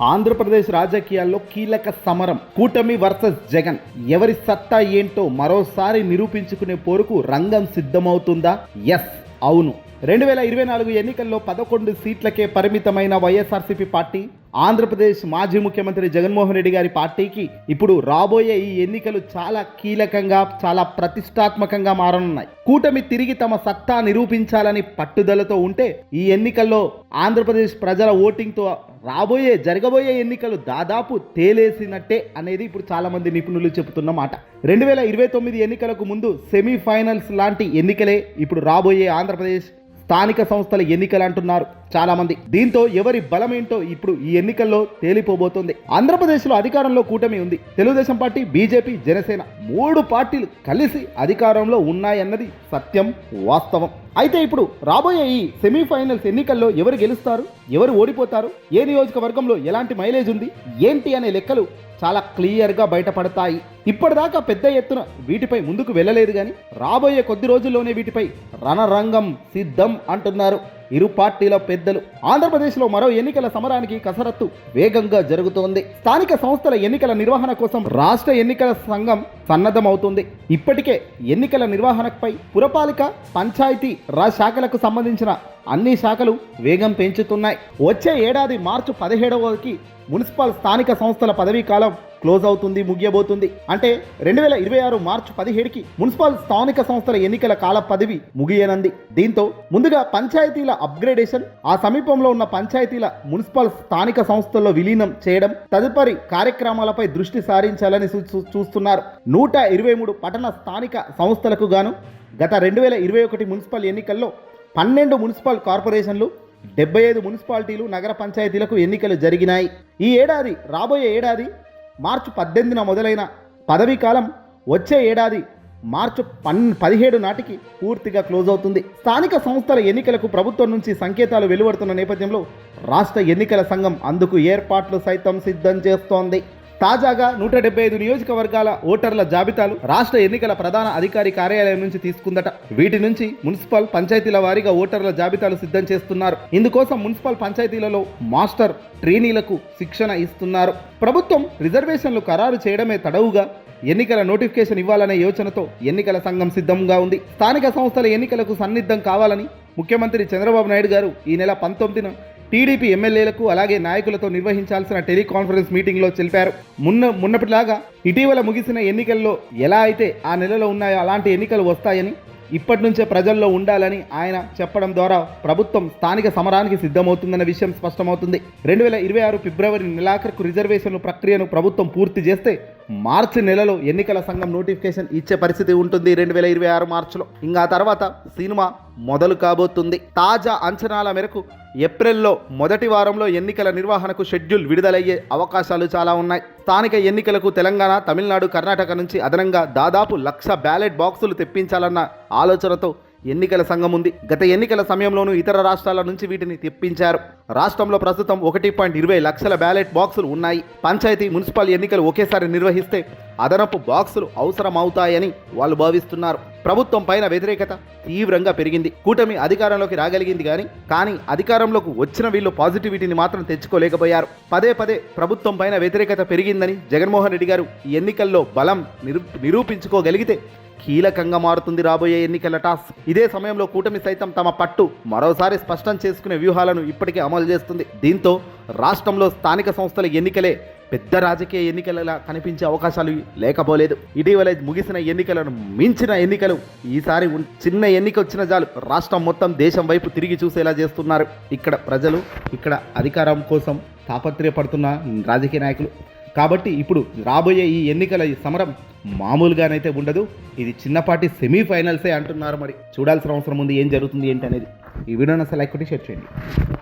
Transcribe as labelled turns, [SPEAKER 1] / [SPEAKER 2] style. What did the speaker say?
[SPEAKER 1] ఆంధ్రప్రదేశ్ రాజకీయాల్లో కీలక సమరం. కూటమి వర్సెస్ జగన్. ఎవరి సత్తా ఏంటో మరోసారి నిరూపించుకునే పోరుకు రంగం సిద్ధమవుతుందా? ఎస్ అవును. రెండు వేల ఇరవై నాలుగు ఎన్నికల్లో పదకొండు సీట్లకే పరిమితమైన వైఎస్ఆర్సీపీ పార్టీ ఆంధ్రప్రదేశ్ మాజీ ముఖ్యమంత్రి జగన్మోహన్ రెడ్డి గారి పార్టీకి ఇప్పుడు రాబోయే ఈ ఎన్నికలు చాలా కీలకంగా చాలా ప్రతిష్టాత్మకంగా మారనున్నాయి. కూటమి తిరిగి తమ సత్తా నిరూపించాలని పట్టుదలతో ఉంటే ఈ ఎన్నికల్లో ఆంధ్రప్రదేశ్ ప్రజల ఓటింగ్తో రాబోయే జరగబోయే ఎన్నికలు దాదాపు తేలేసినట్టే అనేది ఇప్పుడు చాలా మంది నిపుణులు చెబుతున్న మాట. రెండు వేల ఇరవై తొమ్మిది ఎన్నికలకు ముందు సెమీఫైనల్స్ లాంటి ఎన్నికలే ఇప్పుడు రాబోయే ఆంధ్రప్రదేశ్ స్థానిక సంస్థల ఎన్నికలు అంటున్నారు. చాలా మంది దీంతో ఎవరి బలమేంటో ఇప్పుడు ఈ ఎన్నికల్లో తేలిపోబోతోంది. ఆంధ్రప్రదేశ్లో అధికారంలో కూటమి ఉంది. తెలుగుదేశం పార్టీ బీజేపీ జనసేన మూడు పార్టీలు కలిసి అధికారంలో ఉన్నాయన్నది సత్యం వాస్తవం. అయితే ఇప్పుడు రాబోయే ఈ సెమీఫైనల్స్ ఎన్నికల్లో ఎవరు గెలుస్తారు ఎవరు ఓడిపోతారు ఏ నియోజకవర్గంలో ఎలాంటి మైలేజ్ ఉంది ఏంటి అనే లెక్కలు చాలా క్లియర్గా బయటపడతాయి. ఇప్పటిదాకా పెద్ద ఎత్తున వీటిపై ముందుకు వెళ్ళలేదు కానీ రాబోయే కొద్ది రోజుల్లోనే వీటిపై రణరంగం సిద్ధం అంటున్నారు. ఇరు పార్టీల పెద్దలు. ఆంధ్రప్రదేశ్లో మరో ఎన్నికల సమరానికి కసరత్తు వేగంగా జరుగుతోంది. స్థానిక సంస్థల ఎన్నికల నిర్వహణ కోసం రాష్ట్ర ఎన్నికల సంఘం సన్నద్ధమవుతుంది. ఇప్పటికే ఎన్నికల నిర్వహణపై పురపాలిక పంచాయతీ రాజ్ శాఖలకు సంబంధించిన అన్ని శాఖలు వేగం పెంచుతున్నాయి. వచ్చే ఏడాది మార్చి పదిహేడవకి మున్సిపల్ స్థానిక సంస్థల పదవీ కాలం క్లోజ్ అవుతుంది ముగియబోతుంది. అంటే రెండు వేల ఇరవై ఆరు మార్చి పదిహేడుకి మున్సిపల్ స్థానిక సంస్థల ఎన్నికల కాల పదవి ముగియనంది. దీంతో ముందుగా పంచాయతీల అప్గ్రేడేషన్ ఆ సమీపంలో ఉన్న పంచాయతీల మున్సిపల్ స్థానిక సంస్థల్లో విలీనం చేయడం తదుపరి కార్యక్రమాలపై దృష్టి సారించాలని చూ- చూస్తున్నారు. నూట ఇరవై మూడు పట్టణ స్థానిక సంస్థలకు గాను గత రెండు వేల ఇరవై ఒకటి మున్సిపల్ ఎన్నికల్లో పన్నెండు మున్సిపల్ కార్పొరేషన్లు డెబ్బై ఐదు మున్సిపాలిటీలు నగర పంచాయతీలకు ఎన్నికలు జరిగినాయి. ఈ ఏడాది రాబోయే ఏడాది మార్చి పద్దెనిమిదిన మొదలైన పదవీ కాలం వచ్చే ఏడాది మార్చి పన్ పదిహేడు నాటికి పూర్తిగా క్లోజ్ అవుతుంది. స్థానిక సంస్థల ఎన్నికలకు ప్రభుత్వం నుంచి సంకేతాలు వెలువడుతున్న నేపథ్యంలో రాష్ట్ర ఎన్నికల సంఘం అందుకు ఏర్పాట్లు సైతం సిద్ధం చేస్తోంది. తాజాగా నూట డెబ్బై ఐదు నియోజకవర్గాల ఓటర్ల జాబితాలు రాష్ట్ర ఎన్నికల ప్రధాన అధికారి కార్యాలయం నుంచి తీసుకుందట. వీటి నుంచి మున్సిపల్ పంచాయతీల వారీగా ఓటర్ల జాబితాలు సిద్ధం చేస్తున్నారు. ఇందుకోసం మున్సిపల్ పంచాయతీలలో మాస్టర్ ట్రైనీలకు శిక్షణ ఇస్తున్నారు. ప్రభుత్వం రిజర్వేషన్లు ఖరారు చేయడమే తడవుగా ఎన్నికల నోటిఫికేషన్ ఇవ్వాలనే యోచనతో ఎన్నికల సంఘం సిద్ధంగా ఉంది. స్థానిక సంస్థల ఎన్నికలకు సన్నిద్ధం కావాలని ముఖ్యమంత్రి చంద్రబాబు నాయుడు గారు ఈ నెల పంతొమ్మిదిన టీడీపీ ఎమ్మెల్యేలకు అలాగే నాయకులతో నిర్వహించాల్సిన టెలికాన్ఫరెన్స్ మీటింగ్లో తెలిపారు. మున్న మున్నటిలాగా ఇటీవల ముగిసిన ఎన్నికల్లో ఎలా అయితే ఆ నెలలో ఉన్నాయో అలాంటి ఎన్నికలు వస్తాయని ఇప్పటి నుంచే ప్రజల్లో ఉండాలని ఆయన చెప్పడం ద్వారా ప్రభుత్వం స్థానిక సమరానికి సిద్ధమవుతుందన్న విషయం స్పష్టమవుతుంది. రెండు వేల ఇరవై ఆరు ఫిబ్రవరి నెలాఖరుకు రిజర్వేషన్ల ప్రక్రియను ప్రభుత్వం పూర్తి చేస్తే మార్చి నెలలో ఎన్నికల సంఘం నోటిఫికేషన్ ఇచ్చే పరిస్థితి ఉంటుంది రెండు వేల ఇరవై ఆరు మార్చిలో. ఇంకా తర్వాత సినిమా మొదలు కాబోతుంది. తాజా అంచనాల మేరకు ఏప్రిల్లో మొదటి వారంలో ఎన్నికల నిర్వహణకు షెడ్యూల్ విడుదలయ్యే అవకాశాలు చాలా ఉన్నాయి. స్థానిక ఎన్నికలకు తెలంగాణ తమిళనాడు కర్ణాటక నుంచి అదనంగా దాదాపు లక్ష బ్యాలెట్ బాక్సులు తెప్పించాలన్న ఆలోచనతో ఎన్నికల సంఘం ఉంది. గత ఎన్నికల సమయంలోనూ ఇతర రాష్ట్రాల నుంచి వీటిని తెప్పించారు. రాష్ట్రంలో ప్రస్తుతం ఒకటి పాయింట్ ఇరవై లక్షల బ్యాలెట్ బాక్సులు ఉన్నాయి. పంచాయతీ మున్సిపల్ ఎన్నికలు ఒకేసారి నిర్వహిస్తే అదనపు బాక్సులు అవసరమవుతాయని వాళ్ళు భావిస్తున్నారు. ప్రభుత్వం పైన వ్యతిరేకత తీవ్రంగా పెరిగింది. కూటమి అధికారంలోకి రాగలిగింది కానీ కానీ అధికారంలోకి వచ్చిన వీళ్ళు పాజిటివిటీని మాత్రం తెచ్చుకోలేకపోయారు. పదే పదే ప్రభుత్వం పైన వ్యతిరేకత పెరిగిందని జగన్మోహన్ రెడ్డి గారు ఈ ఎన్నికల్లో బలం నిరూ నిరూపించుకోగలిగితే కీలకంగా మారుతుంది రాబోయే ఎన్నికల టాస్ ఇదే సమయంలో కూటమి సైతం తమ పట్టు మరోసారి స్పష్టం చేసుకునే వ్యూహాలను ఇప్పటికే అమలు చేస్తుంది. దీంతో రాష్ట్రంలో స్థానిక సంస్థల ఎన్నికలే పెద్ద రాజకీయ ఎన్నికలలా కనిపించే అవకాశాలు లేకపోలేదు. ఇటీవల ముగిసిన ఎన్నికలను మించిన ఎన్నికలు ఈసారి ఉన్- చిన్న ఎన్నిక వచ్చిన చాలు రాష్ట్రం మొత్తం దేశం వైపు తిరిగి చూసేలా చేస్తున్నారు. ఇక్కడ ప్రజలు ఇక్కడ అధికారం కోసం తాపత్రయపడుతున్న రాజకీయ నాయకులు. కాబట్టి ఇప్పుడు రాబోయే ఈ ఎన్నికల ఈ సమరం మామూలుగానైతే ఉండదు. ఇది చిన్నపాటి సెమీఫైనల్సే అంటున్నారు మరి. చూడాల్సిన అవసరం ఉంది ఏం జరుగుతుంది ఏంటి అనేది. ఈ వీడియోని అసలు లైక్ కొట్టి షేర్ చేయండి.